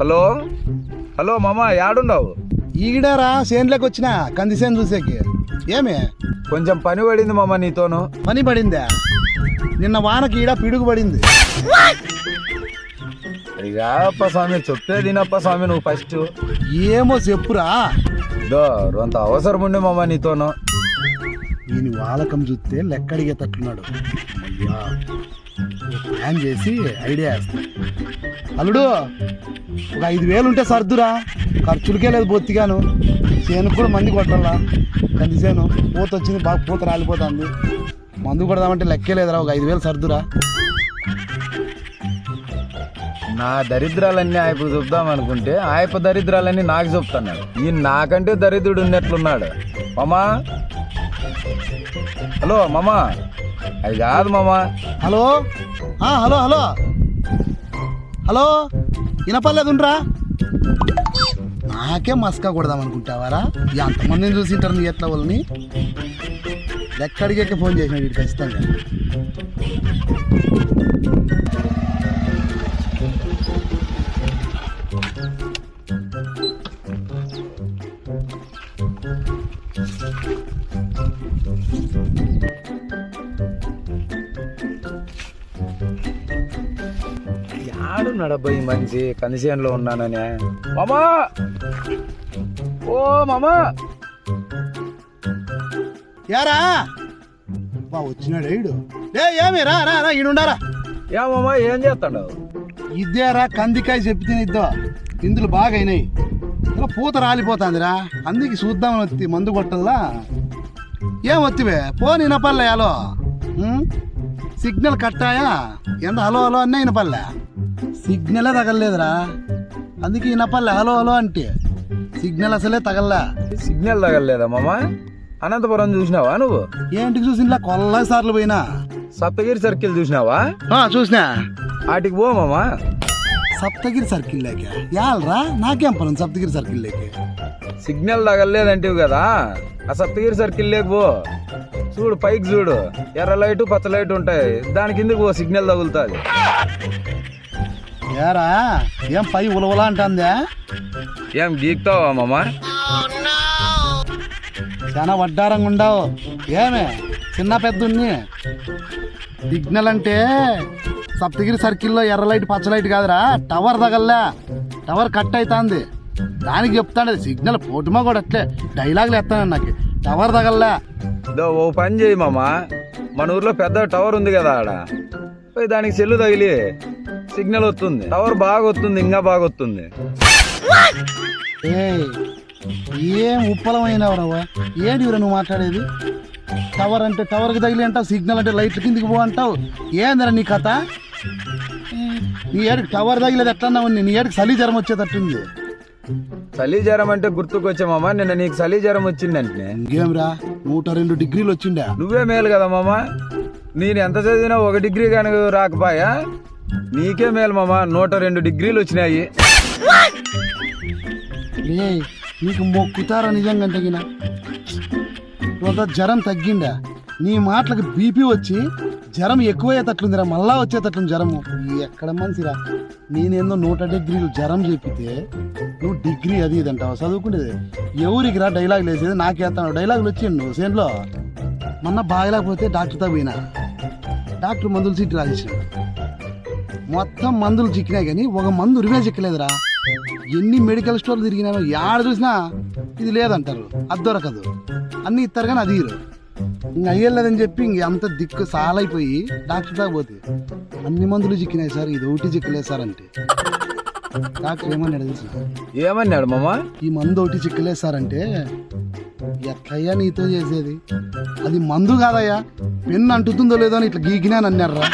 Hello? Hello మామ యాడుండవు ఈడారా చేనులోకి వచ్చిన కందిసేను చూసేకి. ఏమే? కొంచెం పని పడింది మామ నీతోను. పని పడిందా? నిన్న వానకి ఈడ పిడుగు పడింది. అది కాదప్ప స్వామి చెప్తే తినప్ప స్వామి నువ్వు ఫస్ట్ ఏమో చెప్పురా. దో కొంత అవసరం ఉండే మామ నీతోను. ఈయన వాలకం చూస్తే లెక్కడిగే తట్టున్నాడు అయ్యా. ప్లాన్ చేసి ఐడియా అల్లుడు ఒక ఐదు వేలు ఉంటే సర్దురా. ఖర్చులకే లేదు బొత్తిగాను. చేను కూడా మంది కొట్టాలా? కంది చేను. పూత వచ్చింది బాగా పూత రాలిపోతుంది. మందు కొడదామంటే లెక్కే లేదురా ఒక ఐదు వేలు సర్దురా. నా దరిద్రాలన్నీ ఆయపకు చెప్దాం అనుకుంటే ఆయప దరిద్రాలన్నీ నాకు చెప్తున్నాడు. ఈ నాకంటే దరిద్రుడు ఉన్నట్లున్నాడు. మామా? హలో మామా? అది కాదు మామ. హలో? Hello hello. హలో? వినపర్లేదుండ్రా నాకే మస్కా కొడదాం అనుకుంటావారా ఎంతమందిని చూసింటారు నీ ఎట్లా వాళ్ళని? ఎక్కడికే ఫోన్ చేసిన వీడు ఖచ్చితంగా. యాడున్నాడు అబ్బాయి మనిషి కందిసేనులో ఉన్నానని. మామా! ఓ మామా! యారా? బా వచ్చినాడు ఈడు. ఏ ఏమి? రా రా రా ఈడుండారా. ఏ మామా ఏం చేస్తాడు ఇద్దేరా కందికాయ చెప్పి తినిద్దో ఇందులో బాగా అయినాయి ఇలా పూత రాలిపోతుందిరా. అందుకే చూద్దామని వచ్చి మందు కొట్టల్లా. ఏం వత్తివే? పోనీ వినపల్లే హలో? సిగ్నల్ కట్టాయా? ఎంత హలో హలో అన్నీ వినపల్లే సిగ్నలే తగలలేదురా. అందుకే వినపల్లే హలో హలో అంటే. సిగ్నల్ అసలే తగల్లా. సిగ్నల్ తగలలేదా మామా? అనంతపురం చూసినావా నువ్వు? ఏంటికి చూసినలా కొల్ల సార్లు పోయినా? సప్తగిరి సర్కిల్ చూసినావా? చూసినా. వాటికి పో మామా. సప్తగిరి సర్కిల్ లేక. యాలరా? నాకేం ఉంది సప్తగిరి సర్కిల్ లేక? సిగ్నల్ తగలలేదంటివి కదా. ఆ సప్తగిరి సర్కిల్ లేకు పో. చూడు పైకి చూడు. ఎర్ర లైట్ పచ్చ లైట్ ఉంటాయి. దాని కిందకి పో సిగ్నల్ తగులుతుంది? ఏరా ఏం పై ఉలవలా అంటుందా? ఏం గీక్తావా మామా? చాలా వడ్డారంగా ఉండవు. ఏమే చిన్న పెద్దున్ని సిగ్నల్ అంటే సప్తగిరి సర్కిల్లో ఎర్ర లైట్ పచ్చ లైట్ కాదురా. టవర్ తగల్లా. టవర్ కట్ అవుతుంది దానికి చెప్తాడు సిగ్నల్ పోటుమా కూడా అట్లే డైలాగులు ఎత్తాను నాకు టవర్ తగల్లా. ఓ పని చేయి మామ. మన ఊర్లో పెద్ద టవర్ ఉంది కదా ఆడ. పోయి దానికి సెల్లు తగిలి. సిగ్నల్ వస్తుంది. టవర్ బాగా వస్తుంది ఇంకా బాగా వస్తుంది ఏం ఉప్పలమైనవరా ఏంటి నువ్వు మాట్లాడేది? టవర్ అంటే టవర్కి తగిలి అంటావు సిగ్నల్ అంటే లైట్ల కిందికి పో అంటావు. ఏందిరా నీ కథ? నీ ఏడికి టవర్ తగిలేదు ఎట్లా ఉంది నీ ఏడికి చలి జ్వరం వచ్చేటట్టుంది. చలి జ్వరం అంటే గుర్తుకొచ్చే మామా నిన్న నీకు చలి జ్వరం వచ్చిందంటే. ఇంకేంరా? నూట రెండు డిగ్రీలు వచ్చిండా? నువ్వే మేలు కదా మామా నేను ఎంత చదివినా ఒక డిగ్రీ కనుక రాకపోయా? నీకే మేలు మామా నూట రెండు డిగ్రీలు వచ్చినాయి. లే నీకు మొక్కుతారా నిజంగా తగిన కొంత జ్వరం తగ్గిండా? నీ మాటలకు బీపీ వచ్చి జ్వరం ఎక్కువయ్యేటట్లుందిరా మళ్ళా వచ్చేటట్లుంది జ్వరము. ఎక్కడ మంచిరా నేనేందో నూట డిగ్రీలు జ్వరం చెప్పితే నువ్వు డిగ్రీ అది ఇది అంటావు? చదువుకునేది ఎవరికి రా డైలాగ్ లేసేది? నాకేస్తాను డైలాగులు వచ్చిండు నువ్వు సేన్లో మొన్న బాగలేకపోతే డాక్టర్తో పోయినా. డాక్టర్ మందులు చీటి రాసేసాడు. మొత్తం మందులు చిక్కినాయి కానీ ఒక మందు ఉరిమే చిక్కలేదురా. ఎన్ని మెడికల్ స్టోర్లు తిరిగినామో యాడ చూసినా ఇది లేదంటారు. అది దొరకదు. అన్నీ ఇస్తారు కానీ అది ఇరు ఇంక అయ్యలేదని చెప్పి ఇంక అంత దిక్కు సాలైపోయి డాక్టర్ దాకా పోతే. అన్ని మందులు చిక్కినాయి సార్ ఇది ఒకటి చిక్కలేదు సార్ అంటే. డాక్టర్ ఏమన్నాడు తెలుసా? ఏమన్నాడు మామా? ఈ మందు ఒకటి చిక్కలేదు సార్ అంటే ఎట్లయ్యా నీతో చేసేది? అది మందు కాదయ్యా పెన్ను అంటుతుందో లేదో అని ఇట్లా గీకినా అన్నారా